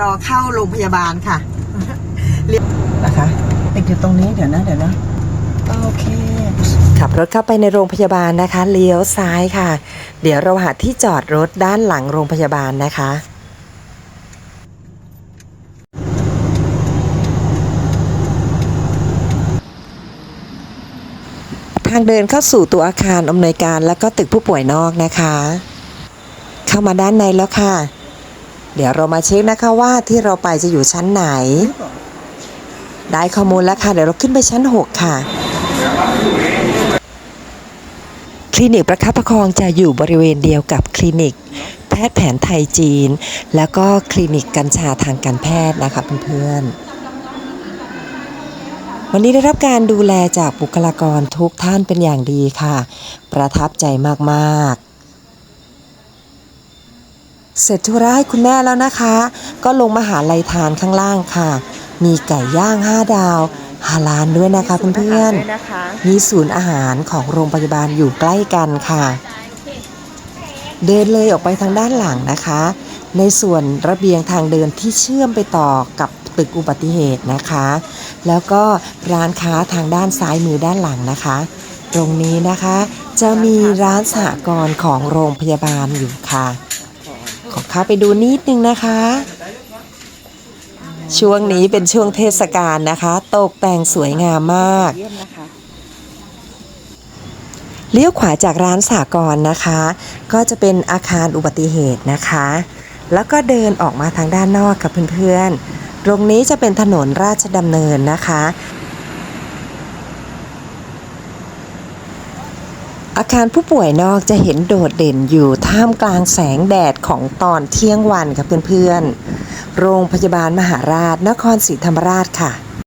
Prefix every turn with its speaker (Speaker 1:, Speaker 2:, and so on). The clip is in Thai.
Speaker 1: รอเข้าโรงพยาบาลค่ะ
Speaker 2: นะคะติดอยู่ตรงนี้เดี๋ยวนะเดี๋ยวนะโอเค
Speaker 3: ขับรถเข้าไปในโรงพยาบาลนะคะ เลี้ยวซ้ายค่ะ เดี๋ยวเราหาที่จอดรถด้านหลังโรงพยาบาลนะคะทางเดินเข้าสู่ตัวอาคารอำนวยการและก็ตึกผู้ป่วยนอกนะคะ เข้ามาด้านในแล้วค่ะ เดี๋ยวเรามาเช็คนะคะว่าที่เราไปจะอยู่ชั้นไหน ได้ข้อมูลแล้วค่ะ เดี๋ยวเราขึ้นไปชั้น 6 ค่ะ คลินิกประคับประคองจะอยู่บริเวณเดียวกับคลินิก แพทย์แผนไทยจีน แล้วก็คลินิกกัญชาทางการแพทย์นะคะเพื่อนๆวันนี้ได้รับการดูแลจากบุคลากรทุกท่านเป็นอย่างดีค่ะ ประทับใจมาก ๆ เสร็จธุระให้คุณแม่แล้วนะคะ ก็ลงมาหาลัยทานข้างล่างค่ะ มีไก่ย่าง5ดาวฮาลานด้วยนะคะเพื่อนๆมีศูนย์อาหารของโรงพยาบาลอยู่ใกล้กันค่ะ เดินเลยออกไปทางด้านหลังนะคะ ในส่วนระเบียงทางเดินที่เชื่อมไปต่อกับตึกอุบัติเหตุนะคะ แล้วก็ร้านค้าทางด้านซ้ายมือด้านหลังนะคะ ตรงนี้นะคะ จะมีร้านสหกรณ์ของโรงพยาบาลอยู่ค่ะขอเข้าไปดูนิดนึงนะคะ ช่วงนี้เป็นช่วงเทศกาลนะคะ ตกแต่งสวยงามมาก
Speaker 2: เลี้
Speaker 3: ยวขวาจากร้านสากรนะคะ ก็จะเป็นอาคารอุบัติเหตุนะคะ แล้วก็เดินออกมาทางด้านนอกกับเพื่อนๆ ตรงนี้จะเป็นถนนราชดำเนินนะคะ อาคารผู้ป่วยนอกจะเห็นโดดเด่นอยู่ท่ามกลางแสงแดดของตอนเที่ยงวันค่ะเพื่อนๆ โรงพยาบาลมหาราชนครศรีธรรมราชค่ะ